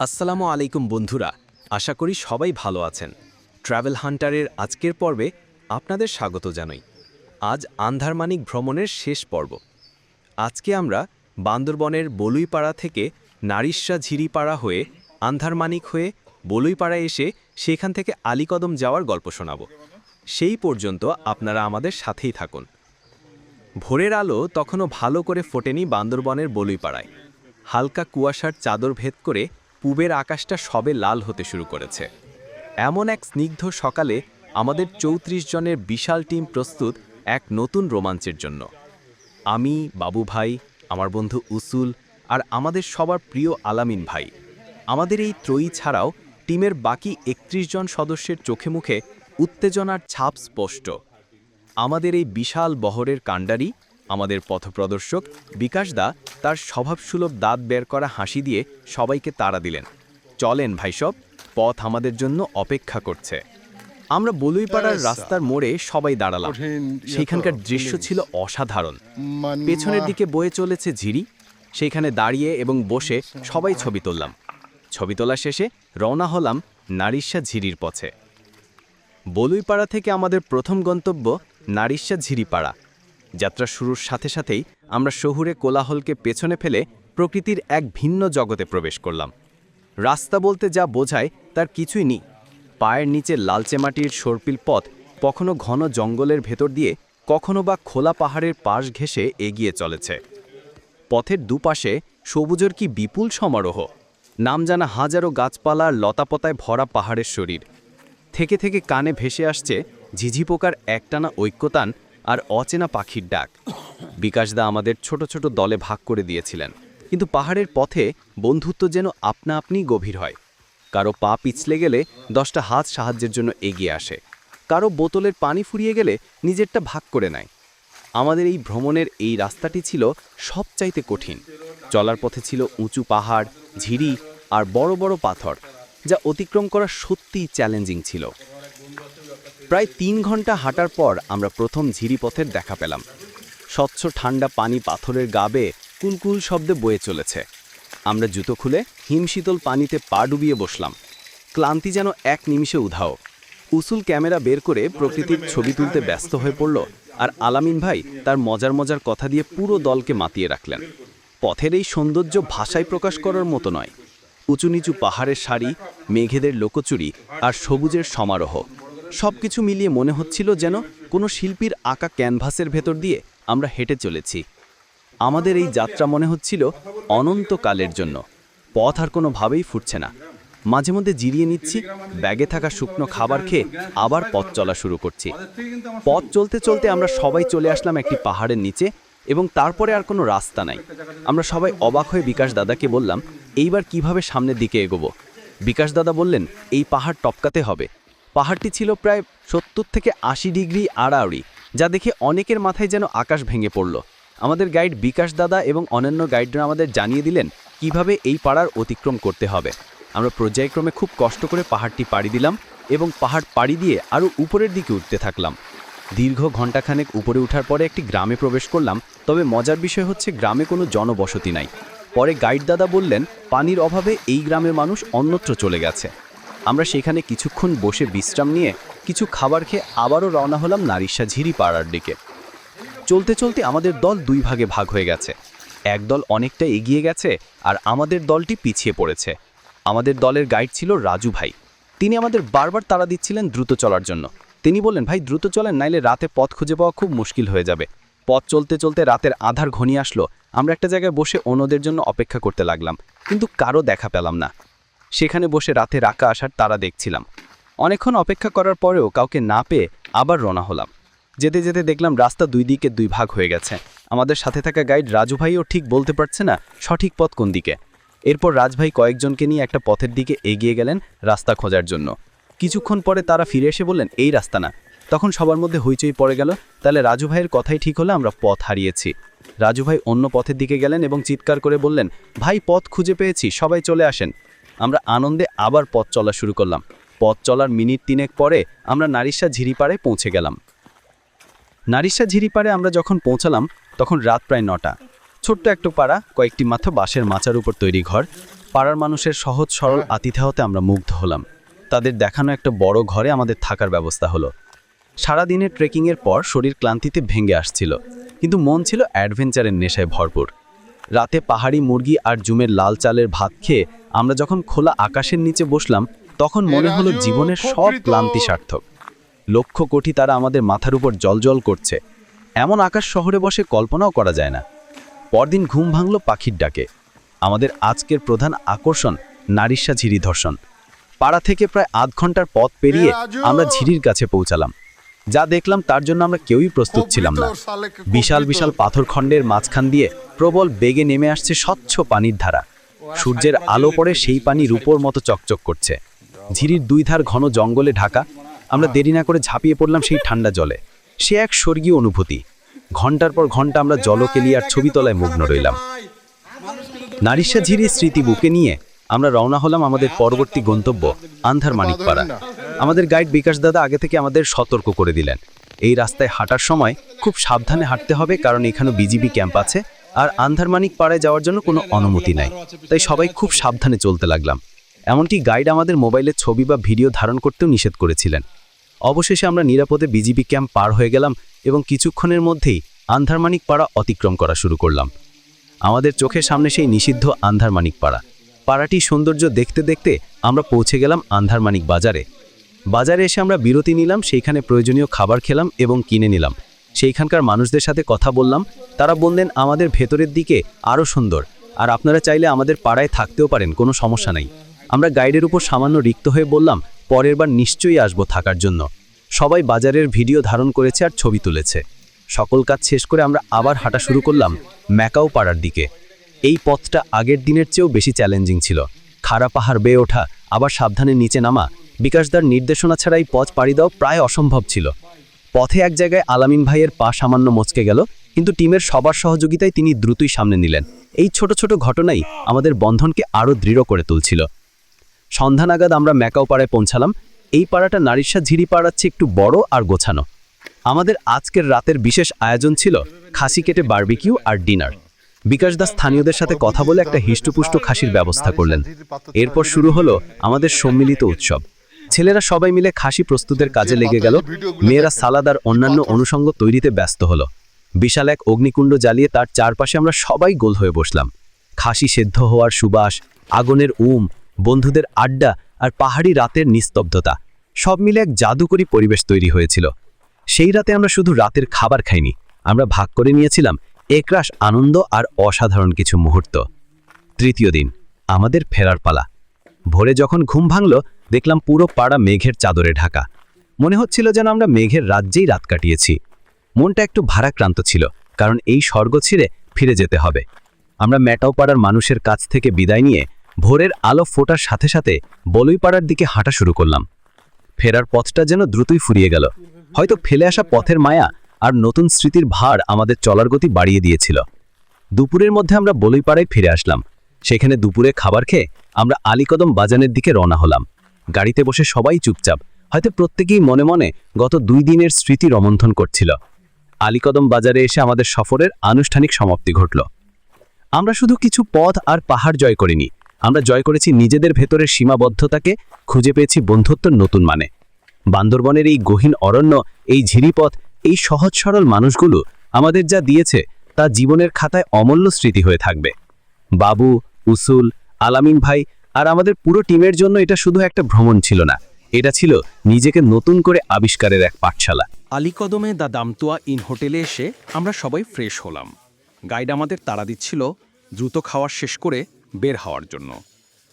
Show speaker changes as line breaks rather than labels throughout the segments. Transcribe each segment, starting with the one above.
আসসালামু আলাইকুম বন্ধুরা, আশা করি সবাই ভালো আছেন। ট্রাভেল হান্টারের আজকের পর্বে আপনাদের স্বাগত জানাই। আজ আন্ধারমানিক ভ্রমণের শেষ পর্ব। আজকে আমরা বান্দরবনের বলুইপাড়া থেকে নারিশা ঝিরিপাড়া হয়ে আন্ধারমানিক হয়ে বলুইপাড়া এসে সেখান থেকে আলীকদম যাওয়ার গল্প শোনাব। সেই পর্যন্ত আপনারা আমাদের সাথেই থাকুন। ভোরের আলো তখনও ভালো করে ফোটেনি বান্দরবনের বলুইপাড়ায়। হালকা কুয়াশার চাদর ভেদ করে পূবের আকাশটা সবে লাল হতে শুরু করেছে। এমন এক স্নিগ্ধ সকালে আমাদের চৌত্রিশ জনের বিশাল টিম প্রস্তুত এক নতুন রোমাঞ্চের জন্য। আমি, বাবু ভাই, আমার বন্ধু উসুল আর আমাদের সবার প্রিয় আলামিন ভাই। আমাদের এই ত্রয়ী ছাড়াও টিমের বাকি একত্রিশ জন সদস্যের চোখে মুখে উত্তেজনার ছাপ স্পষ্ট। আমাদের এই বিশাল বহরের কাণ্ডারি আমাদের পথপ্রদর্শক বিকাশ দা তার স্বভাবসুলভ দাঁত বের করা হাসি দিয়ে সবাইকে তাড়া দিলেন। চলেন ভাইসব পথ আমাদের জন্য অপেক্ষা করছে। আমরা বলুইপাড়ার রাস্তার মোড়ে সবাই দাঁড়ালাম। সেখানকার দৃশ্য ছিল অসাধারণ। পেছনের দিকে বয়ে চলেছে ঝিরি। সেইখানে দাঁড়িয়ে এবং বসে সবাই ছবি তুললাম। ছবি তোলা শেষে রওনা হলাম নারিশা ঝিরির পথে। বলুইপাড়া থেকে আমাদের প্রথম গন্তব্য নারিশা ঝিরিপাড়া। যাত্রা শুরুর সাথে সাথেই আমরা শহুরে কোলাহলকে পেছনে ফেলে প্রকৃতির এক ভিন্ন জগতে প্রবেশ করলাম। রাস্তা বলতে যা বোঝায় তার কিছুই নেই। পায়ের নিচে লালচে মাটির সর্পিল পথ কখনো ঘন জঙ্গলের ভেতর দিয়ে, কখনো বা খোলা পাহাড়ের পাশ ঘেঁষে এগিয়ে চলেছে। পথের দুপাশে সবুজের কি বিপুল সমারোহ। নাম জানা হাজারো গাছপালার লতাপতায় ভরা পাহাড়ের শরীর। থেকে থেকে কানে ভেসে আসছে ঝিঝি পোকার একটানা ঐক্যতান আর অচেনা পাখির ডাক। বিকাশদা আমাদের ছোট ছোট দলে ভাগ করে দিয়েছিলেন। কিন্তু পাহাড়ের পথে বন্ধুত্ব যেন আপনা আপনি গভীর হয়। কারও পা পিছলে গেলে দশটা হাত সাহায্যের জন্য এগিয়ে আসে। কারও বোতলের পানি ফুরিয়ে গেলে নিজেরটা ভাগ করে নেয়। আমাদের এই ভ্রমণের এই রাস্তাটি ছিল সবচাইতে কঠিন। চলার পথে ছিল উঁচু পাহাড়, ঝিরি আর বড় বড় পাথর, যা অতিক্রম করা সত্যিই চ্যালেঞ্জিং ছিল। প্রায় তিন ঘণ্টা হাঁটার পর আমরা প্রথম ঝিরিপথের দেখা পেলাম। স্বচ্ছ ঠান্ডা পানি পাথরের গাবে কুলকুল শব্দে বয়ে চলেছে। আমরা জুতো খুলে হিমশীতল পানিতে পা ডুবিয়ে বসলাম। ক্লান্তি যেন এক নিমিষে উধাও। উসুল ক্যামেরা বের করে প্রকৃতির ছবি তুলতে ব্যস্ত হয়ে পড়ল আর আলামিন ভাই তার মজার মজার কথা দিয়ে পুরো দলকে মাতিয়ে রাখলেন। পথের এই সৌন্দর্য ভাষায় প্রকাশ করার মতো নয়। উঁচু নিচু পাহাড়ের সারি মেঘেদের লোকচুরি আর সবুজের সমারোহ। সবকিছু মিলিয়ে মনে হচ্ছিল যেন কোনো শিল্পীর আঁকা ক্যানভাসের ভেতর দিয়ে আমরা হেঁটে চলেছি। আমাদের এই যাত্রা মনে হচ্ছিল অনন্তকালের জন্য। পথ আর কোনোভাবেই ফুটছে না। মাঝে মধ্যে জিরিয়ে নিচ্ছি, ব্যাগে থাকা শুকনো খাবার খেয়ে আবার পথ চলা শুরু করছি। পথ চলতে চলতে আমরা সবাই চলে আসলাম একটি পাহাড়ের নিচে এবং তারপরে আর কোনো রাস্তা নাই। আমরা সবাই অবাক হয়ে বিকাশ দাদাকে বললাম, এইবার কীভাবে সামনের দিকে এগোবো? বিকাশ দাদা বললেন, এই পাহাড় টপকাতে হবে। পাহাড়টি ছিল প্রায় সত্তর থেকে আশি ডিগ্রি আড়াআড়ি, যা দেখে অনেকের মাথায় যেন আকাশ ভেঙে পড়ল। আমাদের গাইড বিকাশ দাদা এবং অন্যান্য গাইডরা আমাদের জানিয়ে দিলেন কীভাবে এই পাড়ার অতিক্রম করতে হবে। আমরা পর্যায়ক্রমে খুব কষ্ট করে পাহাড়টি পাড়ি দিলাম এবং পাহাড় পাড়ি দিয়ে আরও উপরের দিকে উঠতে থাকলাম। দীর্ঘ ঘণ্টাখানেক উপরে ওঠার পরে একটি গ্রামে প্রবেশ করলাম, তবে মজার বিষয় হচ্ছে গ্রামে কোনো জনবসতি নাই। পরে গাইড দাদা বললেন, পানির অভাবে এই গ্রামের মানুষ অন্যত্র চলে গেছে। আমরা সেখানে কিছুক্ষণ বসে বিশ্রাম নিয়ে কিছু খাবার খেয়ে আবারও রওনা হলাম নারিশা ঝিরি পাড়ার দিকে। চলতে চলতে আমাদের দল দুই ভাগে ভাগ হয়ে গেছে। এক দল অনেকটা এগিয়ে গেছে আর আমাদের দলটি পিছিয়ে পড়েছে। আমাদের দলের গাইড ছিল রাজু ভাই। তিনি আমাদের বারবার তাড়া দিচ্ছিলেন দ্রুত চলার জন্য। তিনি বললেন, ভাই, দ্রুত চলেন, নাইলে রাতে পথ খুঁজে পাওয়া খুব মুশকিল হয়ে যাবে। পথ চলতে চলতে রাতের আধার ঘনিয়ে আসলো। আমরা একটা জায়গায় বসে অন্যদের জন্য অপেক্ষা করতে লাগলাম। কিন্তু কারও দেখা পেলাম না। সেখানে বসে রাতে রাকা আসার তারা দেখছিলাম। অনেকক্ষণ অপেক্ষা করার পরেও কাউকে না পেয়ে আবার রওনা হলাম। যেতে যেতে দেখলাম রাস্তা দুই দিকে দুই ভাগ হয়ে গেছে। আমাদের সাথে থাকা গাইড রাজু ভাইও ঠিক বলতে পারছে না সঠিক পথ কোন দিকে। এরপর রাজভাই কয়েকজনকে নিয়ে একটা পথের দিকে এগিয়ে গেলেন রাস্তা খোঁজার জন্য। কিছুক্ষণ পরে তারা ফিরে এসে বললেন, এই রাস্তা না। তখন সবার মধ্যে হইচই পড়ে গেল। তাহলে রাজু ভাইয়ের কথাই ঠিক হলে আমরা পথ হারিয়েছি। রাজু ভাই অন্য পথের দিকে গেলেন এবং চিৎকার করে বললেন, ভাই, পথ খুঁজে পেয়েছি, সবাই চলে আসেন। আমরা আনন্দে আবার পথ চলা শুরু করলাম। পথ চলার মিনিট তিনেক পরে আমরা নারিশা ঝিরিপাড়ে পৌঁছে গেলাম। নারিশা ঝিরিপাড়ে আমরা যখন পৌঁছালাম, তখন রাত প্রায় নটা। ছোট্ট একটু পাড়া, কয়েকটি মাত্র বাঁশের মাচার উপর তৈরি ঘর। পাড়ার মানুষের সহজ সরল আতিথেয়তে আমরা মুগ্ধ হলাম। তাদের দেখানো একটা বড় ঘরে আমাদের থাকার ব্যবস্থা হলো। সারাদিনের ট্রেকিংয়ের পর শরীর ক্লান্তিতে ভেঙে আসছিল, কিন্তু মন ছিল অ্যাডভেঞ্চারের নেশায় ভরপুর। রাতে পাহাড়ি মুরগি আর জুমের লাল চালের ভাত খেয়ে আমরা যখন খোলা আকাশের নিচে বসলাম তখন মনে হলো জীবনের সব ক্লান্তি সার্থক। লক্ষ কোটি তারা আমাদের মাথার উপর জলজল করছে। এমন আকাশ শহরে বসে কল্পনাও করা যায় না। পরদিন ঘুম ভাঙল পাখির ডাকে। আমাদের আজকের প্রধান আকর্ষণ নারিশা ঝিরি ধর্ষণ পাড়া থেকে প্রায় আধ ঘণ্টার পথ পেরিয়ে আমরা ঝিরির কাছে পৌঁছালাম। যা দেখলাম তার জন্য আমরা কেউই প্রস্তুত ছিলাম না। বিশাল বিশাল পাথরখণ্ডের মাঝখান দিয়ে প্রবল বেগে নেমে আসছে স্বচ্ছ পানির ধারা। সূর্যের আলো পড়ে সেই পানি রূপোর মতো চকচক করছে। ঝিরির দুই ধার ঘন জঙ্গলে ঢাকা। আমরা দেরি না করে ঝাঁপিয়ে পড়লাম সেই ঠান্ডা জলে। সে এক স্বর্গীয় অনুভূতি। ঘণ্টার পর ঘণ্টা আমরা জলকেলিয়ার ছবি তলায় মগ্ন রইলাম। নারিশা ঝিরির স্মৃতি বুকে নিয়ে আমরা রওনা হলাম আমাদের পরবর্তী গন্তব্য আন্ধার মানিকপাড়া আমাদের গাইড বিকাশ দাদা আগে থেকে আমাদের সতর্ক করে দিলেন। এই রাস্তায় হাঁটার সময় খুব সাবধানে হাঁটতে হবে কারণ এখানে বিজিবি ক্যাম্প আছে আর আন্ধার মানিক পাড়ায় যাওয়ার জন্য কোনো অনুমতি নাই। তাই সবাই খুব সাবধানে চলতে লাগলাম। এমনকি গাইড আমাদের মোবাইলে ছবি বা ভিডিও ধারণ করতেও নিষেধ করেছিলেন। অবশেষে আমরা নিরাপদে বিজিবি ক্যাম্প পার হয়ে গেলাম এবং কিছুক্ষণের মধ্যেই আন্ধারমানিক পাড়া অতিক্রম করা শুরু করলাম। আমাদের চোখের সামনে সেই নিষিদ্ধ আন্ধারমানিক পাড়া। পাড়াটি সৌন্দর্য দেখতে দেখতে আমরা পৌঁছে গেলাম আন্ধারমানিক বাজারে। বাজারে এসে আমরা বিরতি নিলাম, সেইখানে প্রয়োজনীয় খাবার খেলাম এবং কিনে নিলাম। সেইখানকার মানুষদের সাথে কথা বললাম, তারা বললেন, আমাদের ভেতরের দিকে আরও সুন্দর, আর আপনারা চাইলে আমাদের পাড়ায় থাকতেও পারেন, কোনো সমস্যা নাই। আমরা গাইডের উপর সামান্য রিক্ত হয়ে বললাম, পরের বার নিশ্চয়ই আসব থাকার জন্য। সবাই বাজারের ভিডিও ধারণ করেছে আর ছবি তুলেছে। সকল কাজ শেষ করে আমরা আবার হাঁটা শুরু করলাম ম্যাকাও পাড়ার দিকে। এই পথটা আগের দিনের চেয়েও বেশি চ্যালেঞ্জিং ছিল। খাড়া পাহাড় বেয়ে ওঠা, আবার সাবধানে নিচে নামা, বিকাশদার নির্দেশনা ছাড়া এই পথ পাড়ি দেওয়া প্রায় অসম্ভব ছিল। পথে এক জায়গায় আলামিন ভাইয়ের পা সামান্য মচকে গেল, কিন্তু টিমের সবার সহযোগিতায় তিনি দ্রুতই সামনে নিলেন। এই ছোট ছোট ঘটনাই আমাদের বন্ধনকে আরও দৃঢ় করে তুলছিল। সন্ধ্যা নাগাদ আমরা ম্যাকাও পাড়ায় পৌঁছালাম, এই পাড়াটা নারিশা ঝিরি পাড়ার চেয়ে একটু বড় আর গোছানো। আমাদের আজকের রাতের বিশেষ আয়োজন ছিল খাসি কেটে বারবিকিউ আর ডিনার বিকাশ দাস স্থানীয়দের সাথে কথা বলে একটা হিষ্টপুষ্ট খাসির ব্যবস্থা করলেন। এরপর শুরু হলো আমাদের সম্মিলিত উৎসব। ছেলেরা সবাই মিলে খাসি প্রস্তুতের কাজে লেগে গেল। মেয়েরা সালাদ আর অন্যান্য অনুষঙ্গ তৈরিতে ব্যস্ত হলো। বিশাল এক অগ্নিকুণ্ড জ্বালিয়ে তার চারপাশে আমরা সবাই গোল হয়ে বসলাম। খাসি সেদ্ধ হওয়ার সুবাস, আগুনের উম, বন্ধুদের আড্ডা আর পাহাড়ি রাতের নিস্তব্ধতা, সব মিলে এক জাদুকরী পরিবেশ তৈরি হয়েছিল। সেই রাতে আমরা শুধু রাতের খাবার খাইনি, আমরা ভাগ করে নিয়েছিলাম একরাশ আনন্দ আর অসাধারণ কিছু মুহূর্ত। তৃতীয় দিন, আমাদের ফেরার পালা। ভোরে যখন ঘুম ভাঙল, দেখলাম পুরো পাড়া মেঘের চাদরে ঢাকা। মনে হচ্ছিল যেন আমরা মেঘের রাজ্যেই রাত কাটিয়েছি। মনটা একটু ভারাক্রান্ত ছিল, কারণ এই স্বর্গ ছিঁড়ে ফিরে যেতে হবে। আমরা ম্যাটাও পাড়ার মানুষের কাছ থেকে বিদায় নিয়ে ভোরের আলো ফোটার সাথে সাথে বলুইপাড়ার দিকে হাঁটা শুরু করলাম। ফেরার পথটা যেন দ্রুতই ফুরিয়ে গেল। হয়তো ফেলে আসা পথের মায়া আর নতুন স্মৃতির ভার আমাদের চলার গতি বাড়িয়ে দিয়েছিল। দুপুরের মধ্যে আমরা বলুইপাড়ায় ফিরে আসলাম। সেখানে দুপুরে খাবার খেয়ে আমরা আলীকদম বাজানের দিকে রওনা হলাম। গাড়িতে বসে সবাই চুপচাপ, হয়তো প্রত্যেকেই মনে মনে গত দুই দিনের স্মৃতি রমন্থন করছিল। আলিকদম বাজারে এসে আমাদের সফরের আনুষ্ঠানিক সমাপ্তি ঘটল। আমরা শুধু কিছু পথ আর পাহাড় জয় করিনি। আমরা জয় করেছি নিজেদের ভেতরের সীমাবদ্ধতাকে খুঁজে পেয়েছি বন্ধুত্বর নতুন মানে। বান্দরবনের এই গহীন অরণ্য, এই ঝিরিপথ এই সহজ সরল মানুষগুলো আমাদের যা দিয়েছে তা জীবনের খাতায় অমূল্য স্মৃতি হয়ে থাকবে। বাবু, উসুল, আলামিন ভাই আর আমাদের পুরো টিমের জন্য এটা শুধু একটা ভ্রমণ ছিল না। এটা ছিল নিজেকে নতুন করে আবিষ্কারের এক পাঠশালা।
আলীকদমে দা দামতুয়া ইন হোটেলে এসে আমরা সবাই ফ্রেশ হলাম। গাইড আমাদের তাড়া দিচ্ছিল দ্রুত খাওয়ার শেষ করে বের হওয়ার জন্য।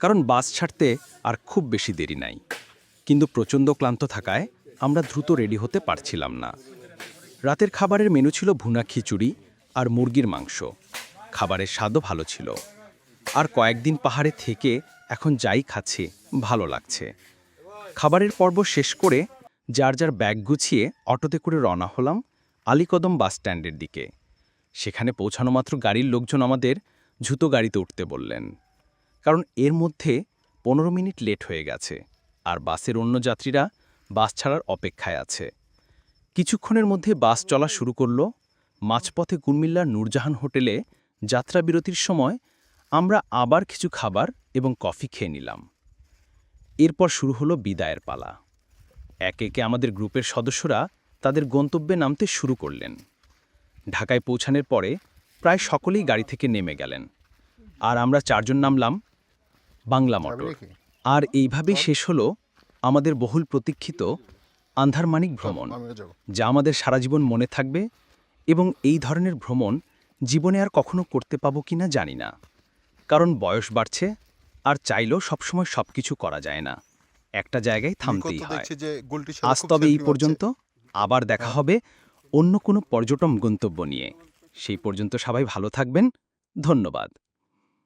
কারণ বাস ছাড়তে আর খুব বেশি দেরি নাই। কিন্তু প্রচণ্ড ক্লান্ত থাকায় আমরা দ্রুত রেডি হতে পারছিলাম না। রাতের খাবারের মেনু ছিল ভুনা খিচুড়ি আর মুরগির মাংস। খাবারের স্বাদও ভালো ছিল। আর কয়েকদিন পাহাড়ে থেকে এখন যাই খাচ্ছি, ভালো লাগছে। খাবারের পর্ব শেষ করে যার যার ব্যাগ গুছিয়ে অটোতে করে রওনা হলাম আলীকদম বাস স্ট্যান্ডের দিকে। সেখানে পৌঁছানো মাত্র গাড়ির লোকজন আমাদের ঝুতো গাড়িতে উঠতে বললেন। কারণ এর মধ্যে পনেরো মিনিট লেট হয়ে গেছে, আর বাসের অন্য যাত্রীরা বাস ছাড়ার অপেক্ষায় আছে। কিছুক্ষণের মধ্যে বাস চলা শুরু করল মাঝপথে কুমিল্লার নূরজাহান হোটেলে যাত্রা বিরতির সময় আমরা আবার কিছু খাবার
এবং কফি খেয়ে নিলাম। এরপর শুরু হলো বিদায়ের পালা। একে একে আমাদের গ্রুপের সদস্যরা তাদের গন্তব্যে নামতে শুরু করলেন। ঢাকায় পৌঁছানোর পরে প্রায় সকলেই গাড়ি থেকে নেমে গেলেন। আর আমরা চারজন নামলাম বাংলা মোটর। আর এইভাবেই শেষ হলো আমাদের বহুল প্রতীক্ষিত আন্ধারমানিক ভ্রমণ যা আমাদের সারা জীবন মনে থাকবে এবং এই ধরনের ভ্রমণ জীবনে আর কখনো করতে পাবো কিনা জানি না। কারণ বয়স বাড়ছে আর চাইলেও সবসময় সবকিছু করা যায় না। একটা জায়গায় থামতেই হয়। আজ তবে এই পর্যন্ত আবার দেখা হবে অন্য কোনো পর্যটন গন্তব্য নিয়ে। সেই পর্যন্ত সবাই ভালো থাকবেন। ধন্যবাদ।